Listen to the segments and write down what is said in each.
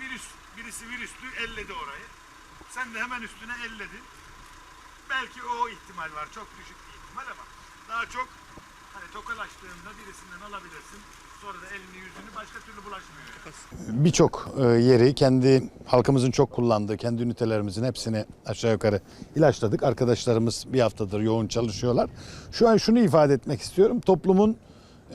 Virüs, birisi virüslü elledi orayı. Sen de hemen üstüne elledin. Belki o ihtimal var. Çok düşük bir ihtimal ama daha çok hani tokalaştığında birisinden alabilirsin. Sonra da elini yüzünü başka türlü bulaşmıyor. Birçok e, yeri kendi halkımızın çok kullandığı, kendi ünitelerimizin hepsini aşağı yukarı ilaçladık. Arkadaşlarımız bir haftadır yoğun çalışıyorlar. Şu an şunu ifade etmek istiyorum. Toplumun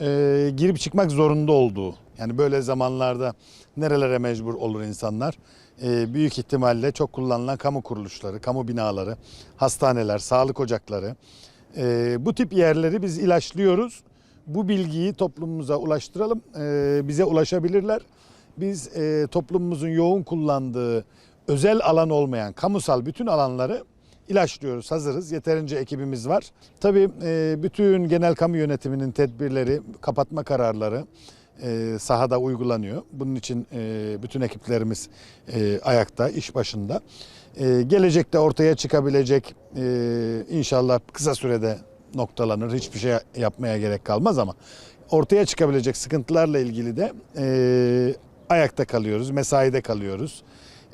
e, girip çıkmak zorunda olduğu, yani böyle zamanlarda nerelere mecbur olur insanlar? E, büyük ihtimalle çok kullanılan kamu kuruluşları, kamu binaları, hastaneler, sağlık ocakları, e, bu tip yerleri biz ilaçlıyoruz. Bu bilgiyi toplumumuza ulaştıralım. E, bize ulaşabilirler. Biz e, toplumumuzun yoğun kullandığı özel alan olmayan kamusal bütün alanları ilaçlıyoruz. Hazırız. Yeterince ekibimiz var. Tabii e, bütün genel kamu yönetiminin tedbirleri, kapatma kararları e, sahada uygulanıyor. Bunun için e, bütün ekiplerimiz e, ayakta, iş başında. E, gelecekte ortaya çıkabilecek e, inşallah kısa sürede noktalanır. Hiçbir şey yapmaya gerek kalmaz ama ortaya çıkabilecek sıkıntılarla ilgili de e, ayakta kalıyoruz, mesaide kalıyoruz.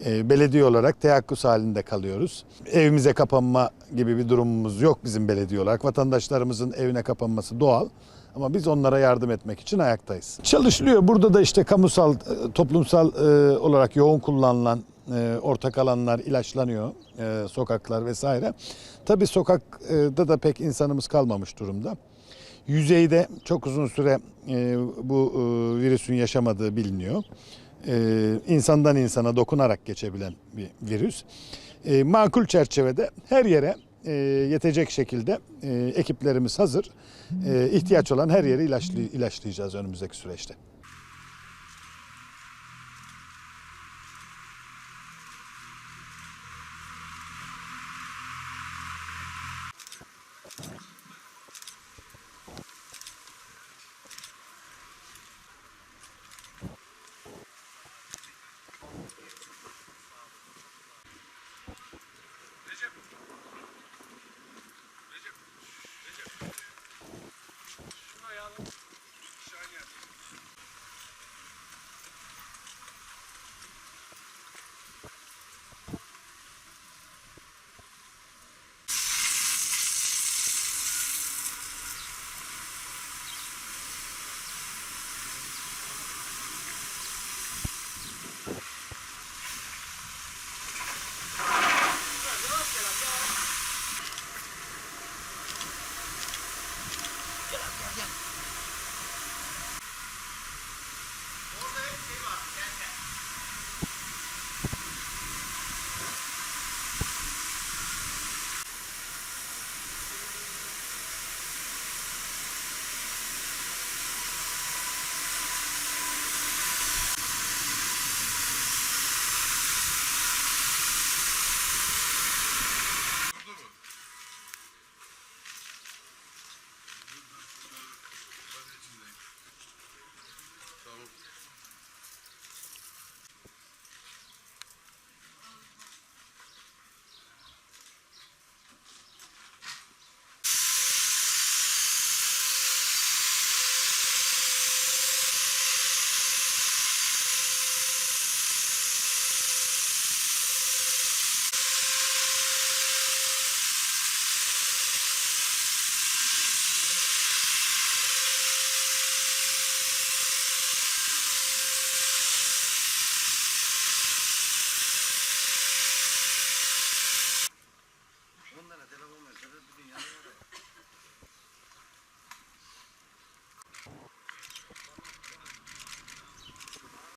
E, belediye olarak teyakkuz halinde kalıyoruz. Evimize kapanma gibi bir durumumuz yok bizim belediye olarak. Vatandaşlarımızın evine kapanması doğal. Ama biz onlara yardım etmek için ayaktayız. Çalışılıyor. Burada da işte kamusal, e, toplumsal e, olarak yoğun kullanılan e, ortak alanlar ilaçlanıyor. Sokaklar vesaire. Tabii sokakta da pek insanımız kalmamış durumda. Yüzeyde çok uzun süre e, bu e, virüsün yaşamadığı biliniyor. E, insandan insana dokunarak geçebilen bir virüs. E, makul çerçevede her yere yetecek şekilde ekiplerimiz hazır. E, ihtiyaç olan her yeri ilaçlayacağız önümüzdeki süreçte.